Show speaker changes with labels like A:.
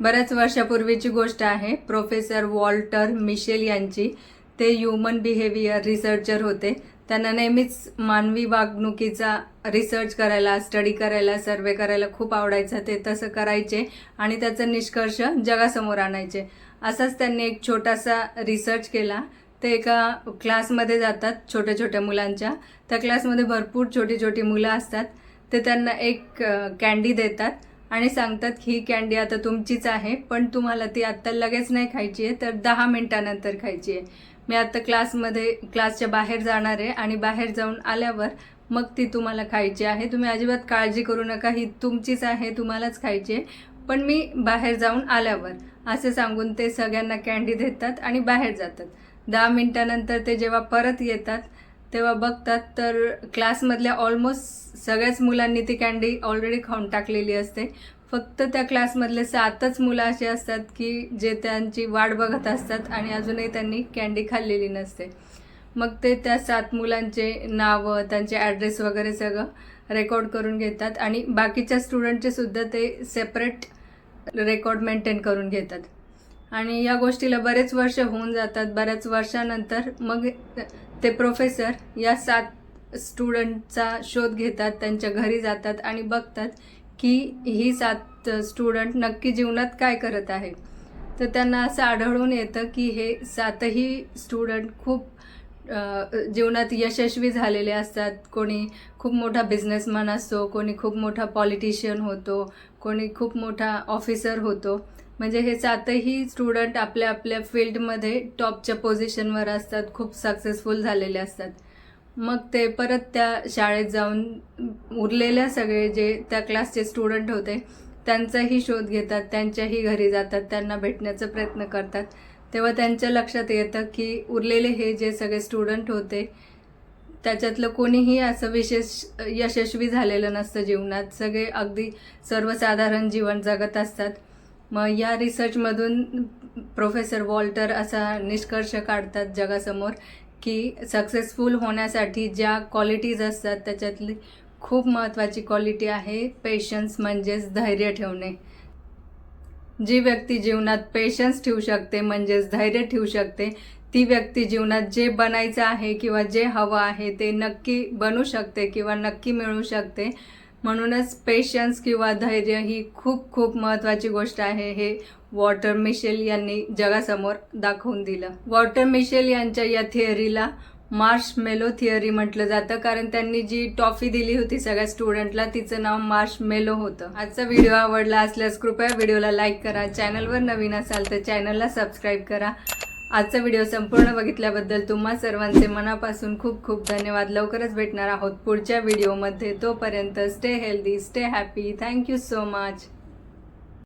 A: बऱ्याच वर्षापूर्वीची गोष्ट आहे. प्रोफेसर वॉल्टर मिशेल यांची. ते ह्युमन बिहेवियर रिसर्चर होते. त्यांना नेहमीच मानवी वागणुकीचा रिसर्च करायला स्टडी करायला सर्वे करायला खूप आवडायचं. ते तसं करायचे आणि त्याचा निष्कर्ष जगासमोर आणायचे. असाच त्यांनी एक छोटासा रिसर्च केला. ते एका क्लासमध्ये जातात छोट्या छोट्या मुलांच्या. त्या क्लासमध्ये भरपूर छोटी छोटी मुलं असतात. ते त्यांना एक कॅन्डी देतात. आणि सांगतात ही कॅन्डी आता तुमचीच आहे पण तुम्हाला ती आत्ता लगेच नाही खायची आहे तर दहा मिनिटानंतर खायची आहे. मी आत्ता क्लासमध्ये क्लासच्या बाहेर जाणार आहे आणि बाहेर जाऊन आल्यावर मग ती तुम्हाला खायची आहे. तुम्ही अजिबात काळजी करू नका ही तुमचीच आहे तुम्हालाच खायची आहे. पण मी बाहेर जाऊन आल्यावर असे सांगून ते सगळ्यांना कॅन्डी देतात आणि बाहेर जातात. दहा मिनटानंतर ते जेव्हा परत येतात तेव्हा बघतात तर क्लासमधल्या ऑलमोस्ट सगळ्याच मुलांनी ती कँडी ऑलरेडी खाऊन टाकलेली असते. फक्त त्या क्लासमधले सातच मुलं असे असतात की जे त्यांची वाट बघत असतात आणि अजूनही त्यांनी कँडी खाल्लेली नसते. मग ते त्या सात मुलांचे नावं त्यांचे ॲड्रेस वगैरे सगळं रेकॉर्ड करून घेतात आणि बाकीच्या स्टुडंटचे सुद्धा ते सेपरेट रेकॉर्ड मेंटेन करून घेतात. आणि या गोष्टीला बरेच वर्ष होऊन जातात. बऱ्याच वर्षानंतर मग ते प्रोफेसर या सात स्टुडंटचा शोध घेतात त्यांच्या घरी जातात आणि बघतात की ही सात स्टुडंट नक्की जीवनात काय करत आहे तर त्यांना असं आढळून येतं की हे सातही स्टुडंट खूप जीवनात यशस्वी झालेले असतात. कोणी खूप मोठा बिझनेसमॅन असतो कोणी खूप मोठा पॉलिटिशियन होतो कोणी खूप मोठा ऑफिसर होतो. म्हणजे हे सातही स्टुडंट आपल्या आपल्या फील्डमध्ये टॉपच्या पोझिशनवर असतात खूप सक्सेसफुल झालेले असतात. मग ते परत त्या शाळेत जाऊन उरलेल्या सगळे जे त्या क्लासचे स्टुडंट होते त्यांचाही शोध घेतात त्यांच्याही घरी जातात त्यांना भेटण्याचा प्रयत्न करतात. तेव्हा त्यांच्या लक्षात येतं की उरलेले हे जे सगळे स्टुडंट होते त्याच्यातलं कोणीही असं विशेष यशस्वी झालेलं नसतं जीवनात. सगळे अगदी सर्वसाधारण जीवन जगत असतात. मग या रिसर्चमधून प्रोफेसर वॉल्टर असा निष्कर्ष काढतात जगासमोर की सक्सेसफुल होण्यासाठी ज्या क्वालिटीज असतात त्याच्यातली खूप महत्त्वाची क्वालिटी आहे पेशन्स म्हणजेच धैर्य ठेवणे. जी व्यक्ती जीवनात पेशन्स ठेवू शकते म्हणजेच धैर्य ठेवू शकते ती व्यक्ती जीवनात जे बनायचं आहे किंवा जे हवं आहे ते नक्की बनू शकते किंवा नक्की मिळू शकते. म्हणूनच पेशन्स किंवा धैर्य ही खूप खूप महत्त्वाची गोष्ट आहे हे वॉटर मिशेल यांनी जगासमोर दाखवून दिलं. वॉटर मिशेल यांच्या या थिअरीला मार्श मेलो थिअरी म्हटलं जातं कारण त्यांनी जी टॉफी दिली होती सगळ्या स्टुडंटला तिचं नाव मार्श मेलो होतं. आजचा व्हिडिओ आवडला असल्यास कृपया व्हिडिओला लाईक करा चॅनलवर नवीन असाल तर चॅनलला सबस्क्राईब करा. आजचा व्हिडिओ संपूर्ण बघितल्याबद्दल तुम्हा सर्वांचे मनापासून खूप खूप धन्यवाद. लवकरच भेटणार आहोत पुढच्या व्हिडिओमध्ये. तोपर्यंत stay healthy stay happy thank you so much